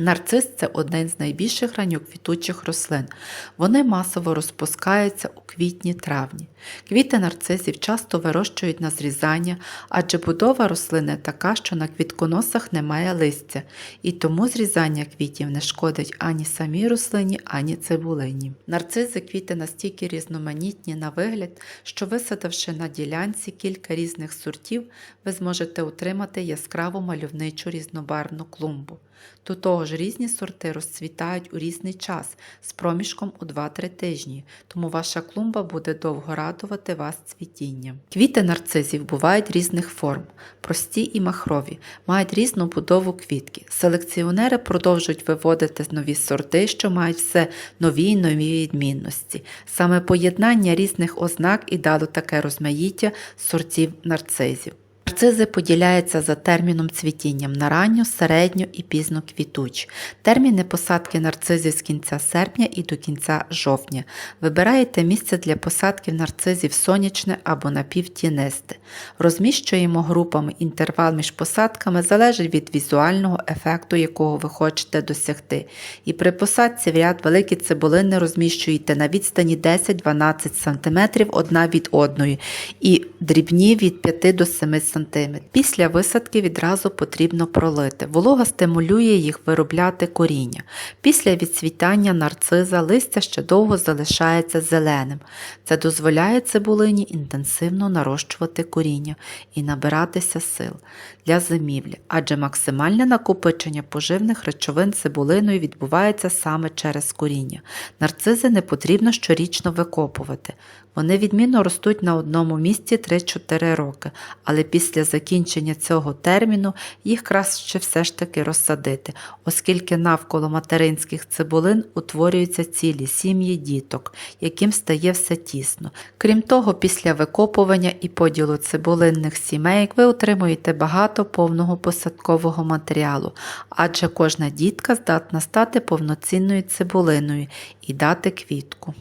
Нарцис це один з найбільших ранньоквітучих рослин. Вони масово розпускаються у квітні-травні. Квіти нарцисів часто вирощують на зрізання, адже будова рослини така, що на квітконосах немає листя, і тому зрізання квітів не шкодить ані самій рослині, ані цибулині. Нарцизи квіти настільки різноманітні на вигляд, що висадивши на ділянці кілька різних сортів, ви зможете отримати яскраву мальовничу різнобарвну клумбу. До того ж, різні сорти розцвітають у різний час з проміжком у 2-3 тижні, тому ваша клумба буде довго радувати вас цвітінням. Квіти нарцизів бувають різних форм, прості і махрові, мають різну будову квітки. Селекціонери продовжують виводити нові сорти, що мають все нові й нові відмінності. Саме поєднання різних ознак і дало таке розмаїття сортів нарцизів. Нарцизи поділяються за терміном цвітінням на ранню, середню і пізно квітучі. Терміни посадки нарцизів з кінця серпня і до кінця жовтня. Вибираєте місце для посадки нарцизів сонячне або напівтінисте. Розміщуємо групами інтервал між посадками залежить від візуального ефекту, якого ви хочете досягти. І при посадці в ряд великі цибулини розміщуєте на відстані 10-12 см одна від одної і дрібні від 5 до 7 см. Після висадки відразу потрібно пролити. Волога стимулює їх виробляти коріння. Після відцвітання нарциза листя ще довго залишається зеленим. Це дозволяє цибулині інтенсивно нарощувати коріння і набиратися сил для зимівлі, адже максимальне накопичення поживних речовин цибулиною відбувається саме через коріння. Нарцизи не потрібно щорічно викопувати. Вони відмінно ростуть на одному місці 3-4 роки, але після закінчення цього терміну їх краще все ж таки розсадити, оскільки навколо материнських цибулин утворюються цілі сім'ї діток, яким стає все тісно. Крім того, після викопування і поділу цибулинних сімейок ви отримуєте багато повного посадкового матеріалу, адже кожна дітка здатна стати повноцінною цибулиною і дати квітку.